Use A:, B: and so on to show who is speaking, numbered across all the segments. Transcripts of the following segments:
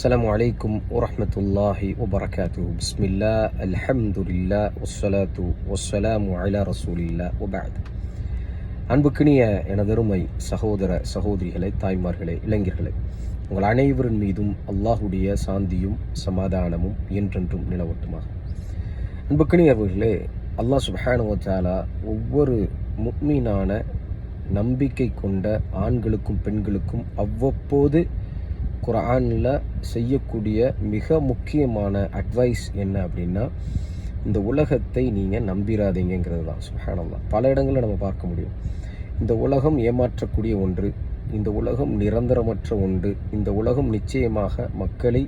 A: السلام عليكم ورحمة الله وبركاته بسم الله الحمد لله والصلاة والسلام على رسول الله وبعد அன்புக்கினிய எனதருமை சகோதர சகோதரிகளே தாய்மார்களே இளைஞர்களே உங்கள் அனைவரின் மீதும் அல்லாஹுடைய சாந்தியும் சமாதானமும் என்றென்றும் நிலவட்டுமாக அன்புக்கினியர்களே அல்லாஹ் சுபஹானுவத்தாலா ஒவ்வொரு முக்மீனான நம்பிக்கை கொண்ட ஆண்களுக்கும் பெண்களுக்கும் அவ்வப்போது குரானில் செய்யக்கூடிய மிக முக்கியமான அட்வைஸ் என்ன அப்படின்னா இந்த உலகத்தை நீங்கள் நம்பிராதீங்கிறது தான். சுஹானல்லாம் பல இடங்களில் நம்ம பார்க்க முடியும். இந்த உலகம் ஏமாற்றக்கூடிய ஒன்று இந்த உலகம் நிரந்தரமற்ற ஒன்று இந்த உலகம் நிச்சயமாக மக்களை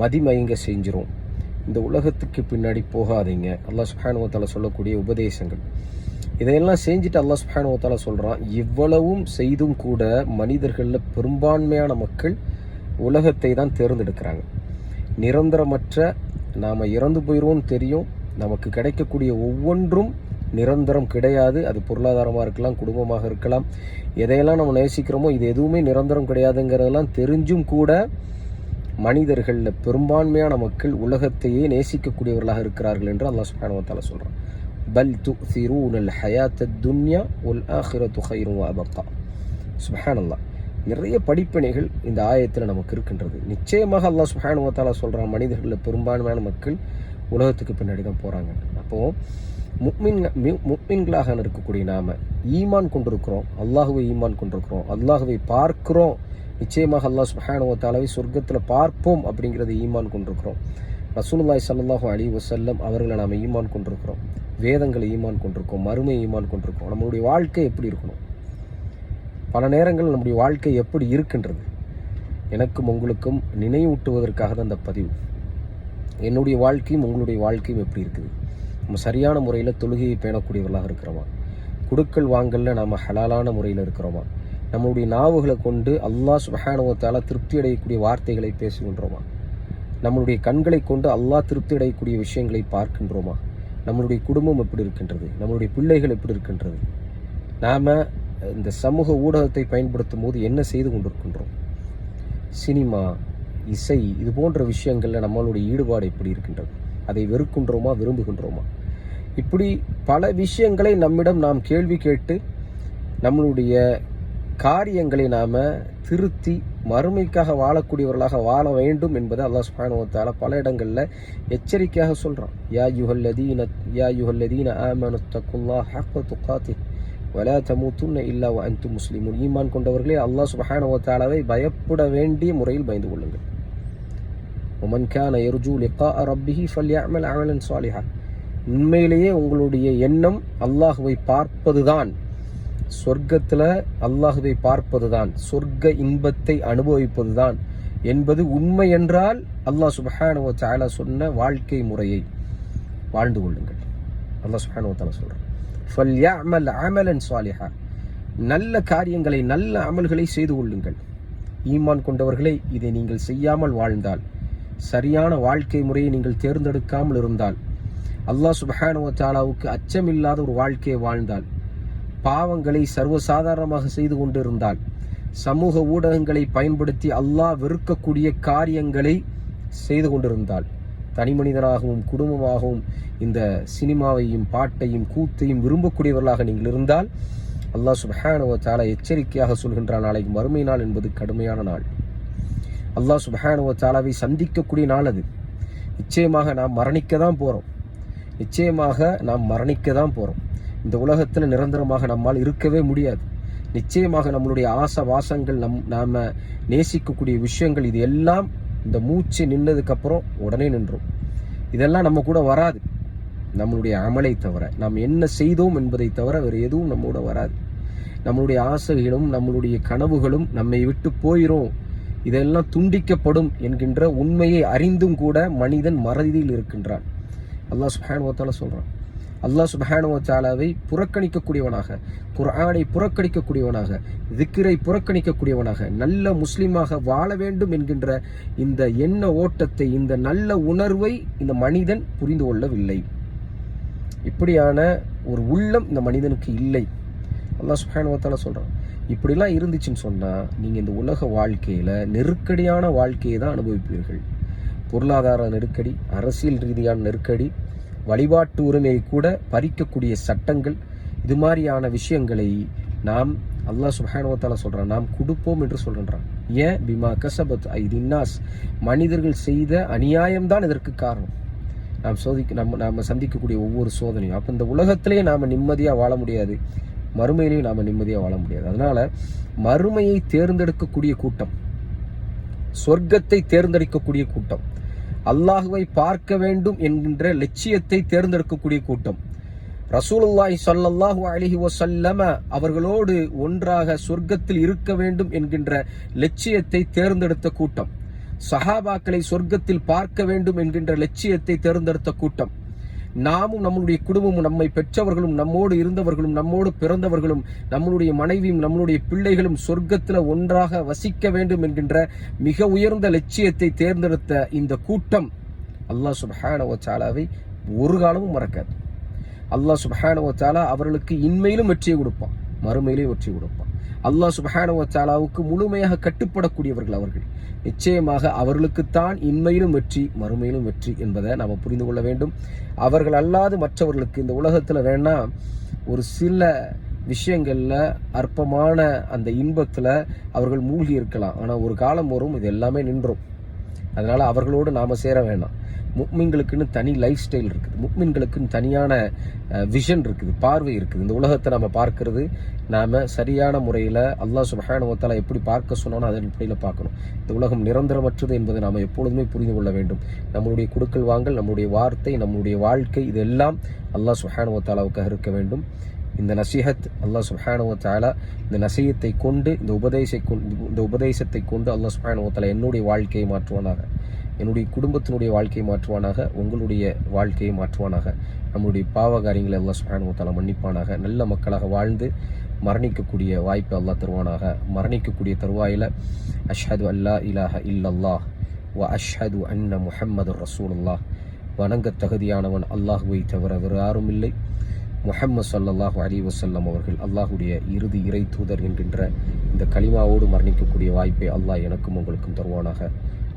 A: மதிமயங்க செஞ்சிரும். இந்த உலகத்துக்கு பின்னாடி போகாதீங்க. அல்லாஹ் சுஹானுவத்தால சொல்லக்கூடிய உபதேசங்கள். இதையெல்லாம் செஞ்சுட்டு அல்லாஹ் சுஹானுவத்தால சொல்கிறான் இவ்வளவும் செய்தும் கூட மனிதர்களில் பெரும்பான்மையான மக்கள் உலகத்தை தான் தேர்ந்தெடுக்கிறாங்க. நிரந்தரமற்ற நாம் இறந்து போயிடுவோம்னு தெரியும். நமக்கு கிடைக்கக்கூடிய ஒவ்வொன்றும் நிரந்தரம் கிடையாது. அது பொருளாதாரமாக இருக்கலாம் குடும்பமாக இருக்கலாம். எதையெல்லாம் நம்ம நேசிக்கிறோமோ இது எதுவுமே நிரந்தரம் கிடையாதுங்கிறதெல்லாம் தெரிஞ்சும் கூட மனிதர்களில் பெரும்பான்மையான மக்கள் உலகத்தையே நேசிக்கக்கூடியவர்களாக இருக்கிறார்கள் என்று அல்லாஹ் சுஹானுவத்தால சொல்கிறான் பல் து சிரூனல் ஹயாத்த துன்யா உல் ஆஹிரத்து ஹைரும் அபக்கா சுஹானல்லா நிறைய படிப்பினைகள் இந்த ஆயத்தில் நமக்கு இருக்கின்றது. நிச்சயமாக அல்லாஹ் சுஹானுவத்தாலா சொல்கிறான் மனிதர்களில் பெரும்பான்மையான மக்கள் உலகத்துக்கு பின்னாடி தான் போகிறாங்க அப்போது முக்மின் முக்மின்களாக இருக்கக்கூடிய நாம ஈமான் கொண்டிருக்கிறோம் அல்லாஹுவை ஈமான் கொண்டிருக்கிறோம் அல்லாஹுவை பார்க்கிறோம் நிச்சயமாக அல்லாஹ் சுஹானுவத்தாலாவை சொர்க்கத்தில் பார்ப்போம் அப்படிங்கிறத ஈமான் கொண்டிருக்கிறோம். ரசூலுல்லாய் சல்லாஹூ அலி வசல்லம் அவர்களை நாம் ஈமான் கொண்டிருக்கிறோம். வேதங்களை ஈமான் கொண்டிருக்கோம் மறுமை ஈமான் கொண்டிருக்கோம் நம்மளுடைய வாழ்க்கை எப்படி இருக்கணும்? பல நேரங்கள் நம்முடைய வாழ்க்கை எப்படி இருக்கின்றது? எனக்கும் உங்களுக்கும் நினைவூட்டுவதற்காக தான் இந்த பதிவு. என்னுடைய வாழ்க்கையும் உங்களுடைய வாழ்க்கையும் எப்படி இருக்குது? நம்ம சரியான முறையில் தொழுகையை பேணக்கூடியவர்களாக இருக்கிறோமா? குடுக்கல் வாங்கலில் நாம் ஹலாலான முறையில் இருக்கிறோமா? நம்மளுடைய நாவுகளை கொண்டு அல்லாஹ் சுபஹானுவத்தால் திருப்தி அடையக்கூடிய வார்த்தைகளை பேசுகின்றோமா? நம்மளுடைய கண்களை கொண்டு அல்லாஹ் திருப்தி அடையக்கூடிய விஷயங்களை பார்க்கின்றோமா? நம்மளுடைய குடும்பம் எப்படி இருக்கின்றது? நம்மளுடைய பிள்ளைகள் எப்படி இருக்கின்றது? நாம் இந்த சமூக ஊடகத்தை பயன்படுத்தும் போது என்ன செய்து கொண்டிருக்கின்றோம்? சினிமா இசை இது போன்ற விஷயங்களில் நம்மளுடைய ஈடுபாடு எப்படி இருக்கின்றது? அதை வெறுக்கின்றோமா விரும்புகின்றோமா? இப்படி பல விஷயங்களை நம்மிடம் நாம் கேள்வி கேட்டு நம்மளுடைய காரியங்களை நாம் திருத்தி மறுமைக்காக வாழக்கூடியவர்களாக வாழ வேண்டும் என்பதை அல்லாஹ் சுபானுவத்தால் பல இடங்களில் எச்சரிக்கையாக சொல்கிறான் யா யுஹல்லதீன யா யுஹல்லதீன ஆமனு தக்குல்லா ஹக்க துக்காத்தி வலா தமுத்துன்ன இல்லா அந்து முஸ்லீமுன் ஈமான் கொண்டவர்களே அல்லாஹ் சுபஹானவத்தாலாவை பயப்பட வேண்டிய முறையில் பயந்து கொள்ளுங்கள். ஒமன் கான எர்ஜூ லிகா ரப்பிஹி ஃபல்யாமல் அமலன் சாலிஹா உண்மையிலேயே உங்களுடைய எண்ணம் அல்லாஹுவை பார்ப்பதுதான். சொர்க்கத்தில் அல்லாஹுவை பார்ப்பதுதான். சொர்க்க இன்பத்தை அனுபவிப்பதுதான் என்பது உண்மை என்றால் அல்லாஹ் சுபஹானுவ தாலா சொன்ன வாழ்க்கை முறையை வாழ்ந்து கொள்ளுங்கள். அல்லாஹ் சுபஹானுவ தாலா சொல்கிறான் ஃபல்யாமல் அமலன் சுவாலிஹா நல்ல காரியங்களை நல்ல அமல்களை செய்து கொள்ளுங்கள். ஈமான் கொண்டவர்களே இதை நீங்கள் செய்யாமல் வாழ்ந்தால் சரியான வாழ்க்கை முறையை நீங்கள் தேர்ந்தெடுக்காமல் இருந்தால் அல்லாஹ் சுபஹானுவ தாலாவுக்கு அச்சமில்லாத ஒரு வாழ்க்கையை வாழ்ந்தால் பாவங்களை சர்வசாதாரணமாக செய்து கொண்டிருந்தால் சமூக ஊடகங்களை பயன்படுத்தி அல்லாஹ் வெறுக்கக்கூடிய காரியங்களை செய்து கொண்டிருந்தால் தனி மனிதனாகவும் குடும்பமாகவும் இந்த சினிமாவையும் பாட்டையும் கூத்தையும் விரும்பக்கூடியவர்களாக நீங்கள் இருந்தால் அல்லாஹ் சுபஹானுவ தாலா எச்சரிக்கையாக சொல்கின்றான் நாளைக்கு மறுமை நாள் என்பது கடுமையான நாள். அல்லாஹ் சுபஹானுவ தாலாவை சந்திக்கக்கூடிய நாள் அது. நிச்சயமாக நாம் மரணிக்க தான் போகிறோம் நிச்சயமாக நாம் மரணிக்க தான் போகிறோம் இந்த உலகத்தில் நிரந்தரமாக நம்மால் இருக்கவே முடியாது. நிச்சயமாக நம்மளுடைய ஆசை வாசங்கள் நம் நாம் நேசிக்கக்கூடிய விஷயங்கள் இது எல்லாம் இந்த மூச்சு நின்னதுக்கப்புறம் உடனே நின்றோம். இதெல்லாம் நம்ம கூட வராது. நம்மளுடைய அமலை தவிர நாம் என்ன செய்தோம் என்பதை தவிர வேறு எதுவும் நம்மோட வராது. நம்மளுடைய ஆசைகளும் நம்மளுடைய கனவுகளும் நம்மை விட்டு போயிடும் இதெல்லாம் துண்டிக்கப்படும் என்கின்ற உண்மையை அறிந்தும் கூட மனிதன் மறதியில் இருக்கின்றான். அல்லாஹ் சுஹானுவத்தால சொல்கிறான் அல்லாஹ் சுபஹானுவ தாலாவை புறக்கணிக்கக்கூடியவனாக குர்ஆனை புறக்கணிக்கக்கூடியவனாக திக்கிரை புறக்கணிக்கக்கூடியவனாக நல்ல முஸ்லீமாக வாழ வேண்டும் என்கின்ற இந்த எண்ண ஓட்டத்தை இந்த நல்ல உணர்வை இந்த மனிதன் புரிந்து கொள்ளவில்லை. இப்படியான ஒரு உள்ளம் இந்த மனிதனுக்கு இல்லை. அல்லாஹ் சுஹானுவத்தால சொல்கிறான் இப்படிலாம் இருந்துச்சுன்னு சொன்னால் நீங்கள் இந்த உலக வாழ்க்கையில் நெருக்கடியான வாழ்க்கையை தான் அனுபவிப்பீர்கள். பொருளாதார நெருக்கடி அரசியல் ரீதியான நெருக்கடி வழிபாட்டு உரிமையை கூட பறிக்கக்கூடிய சட்டங்கள் இது மாதிரியான விஷயங்களை நாம் அல்லாஹ் சுஹானுவத்தால சொல்கிறான் நாம் கொடுப்போம் என்று சொல்கின்றான். ஏன்? பிமா கசபத் ஐதின்னாஸ். மனிதர்கள் செய்த அநியாயம்தான் இதற்கு காரணம். நாம் சோதிக்க நம்ம நாம் சந்திக்கக்கூடிய ஒவ்வொரு சோதனையும் அப்போ இந்த உலகத்திலேயே நாம் நிம்மதியாக வாழ முடியாது. மறுமையிலையும் நாம் நிம்மதியாக வாழ முடியாது. அதனால் மறுமையை தேர்ந்தெடுக்கக்கூடிய கூட்டம் சொர்க்கத்தை தேர்ந்தெடுக்கக்கூடிய கூட்டம் அல்லாஹுவை பார்க்க வேண்டும் என்கின்ற லட்சியத்தை தேர்ந்தெடுக்கக்கூடிய கூட்டம். ரசூலுல்லாஹி சொல்லல்லாஹு அலைஹி வசல்லம அவர்களோடு ஒன்றாக சொர்க்கத்தில் இருக்க வேண்டும் என்கின்ற லட்சியத்தை தேர்ந்தெடுத்த கூட்டம். சஹாபாக்களை சொர்க்கத்தில் பார்க்க வேண்டும் என்கின்ற லட்சியத்தை தேர்ந்தெடுத்த கூட்டம். நாமும் நம்மளுடைய குடும்பமும் நம்மை பெற்றவர்களும் நம்மோடு இருந்தவர்களும் நம்மோடு பிறந்தவர்களும் நம்மளுடைய மனைவியும் நம்மளுடைய பிள்ளைகளும் சொர்க்கத்தில் ஒன்றாக வசிக்க வேண்டும் என்கின்ற மிக உயர்ந்த லட்சியத்தை தேர்ந்தெடுத்த இந்த கூட்டம் அல்லாஹ் சுபஹானவச்சாலாவை ஒரு காலமும் மறக்காது. அல்லாஹ் சுபஹானவச்சாலா அவர்களுக்கு இன்மையிலும் வெற்றியை கொடுப்பான் மறுமையிலையும் வெற்றி கொடுப்பான். அல்லாஹ் சுபஹானுவத்தாலாவுக்கு முழுமையாக கட்டுப்படக்கூடியவர்கள் அவர்கள். நிச்சயமாக அவர்களுக்குத்தான் இன்மையிலும் வெற்றி மறுமையிலும் வெற்றி என்பதை நாம் புரிந்து கொள்ள வேண்டும். அவர்கள் அல்லாது மற்றவர்களுக்கு இந்த உலகத்தில் வேணா ஒரு சில விஷயங்களில் அற்பமான அந்த இன்பத்தில் அவர்கள் மூழ்கி இருக்கலாம். ஆனால் ஒரு காலம் வரும் இது எல்லாமே நின்றும். அதனால் அவர்களோடு நாம் சேர வேணாம். முக்மின்களுக்குன்னு தனி லைஃப் ஸ்டைல் இருக்குது. முக்மின்களுக்குன்னு தனியான விஷன் இருக்குது பார்வை இருக்குது. இந்த உலகத்தை நம்ம பார்க்கறது நாம் சரியான முறையில் அல்லாஹ் சுபஹானுவத்தால் எப்படி பார்க்க சொன்னாலும் அதன் அடிப்படையில் பார்க்கணும். இந்த உலகம் நிரந்தரமற்றது என்பதை நாம் எப்பொழுதுமே புரிந்து கொள்ள வேண்டும். நம்மளுடைய குடுக்கல் வாங்கல் நம்முடைய வார்த்தை நம்முடைய வாழ்க்கை இதெல்லாம் அல்லாஹ் சுஹானுவத்தாலாவுக்காக இருக்க வேண்டும். இந்த நசீஹத் அல்லாஹ் சுஹானுவத்தாலா இந்த நசீகத்தை கொண்டு இந்த உபதேசை கொண்டு இந்த உபதேசத்தை கொண்டு அல்லாஹ் சுஹானுவத்தாலா என்னுடைய வாழ்க்கையை மாற்றுவானாக. என்னுடைய குடும்பத்தினுடைய வாழ்க்கையை மாற்றுவானாக உங்களுடைய வாழ்க்கையை மாற்றுவானாக. நம்முடைய பாவ காரியங்களை அல்லாஹ் சுஹானுவத்தாலா மன்னிப்பானாக. நல்ல மக்களாக வாழ்ந்து மரணிக்கக்கூடிய வாய்ப்பை அல்லாஹ் தருவானாக. மரணிக்கக்கூடிய தருவாயில் அஷ்ஹது அல்லா இலாஹ இல்லல்லா வ அஷ்ஹது அன்ன முஹம்மது ரசூலுல்லா வணங்க தகுதியானவன் அல்லாஹுவை தவிர வேறு யாரும் இல்லை. முஹம்மது சல்லாஹூ அலி வசல்லம் அவர்கள் அல்லாஹுடைய இறுதி இறை தூதர் என்கின்ற இந்த களிமாவோடு மரணிக்கக்கூடிய வாய்ப்பை அல்லாஹ் எனக்கும் உங்களுக்கும் தருவானாக.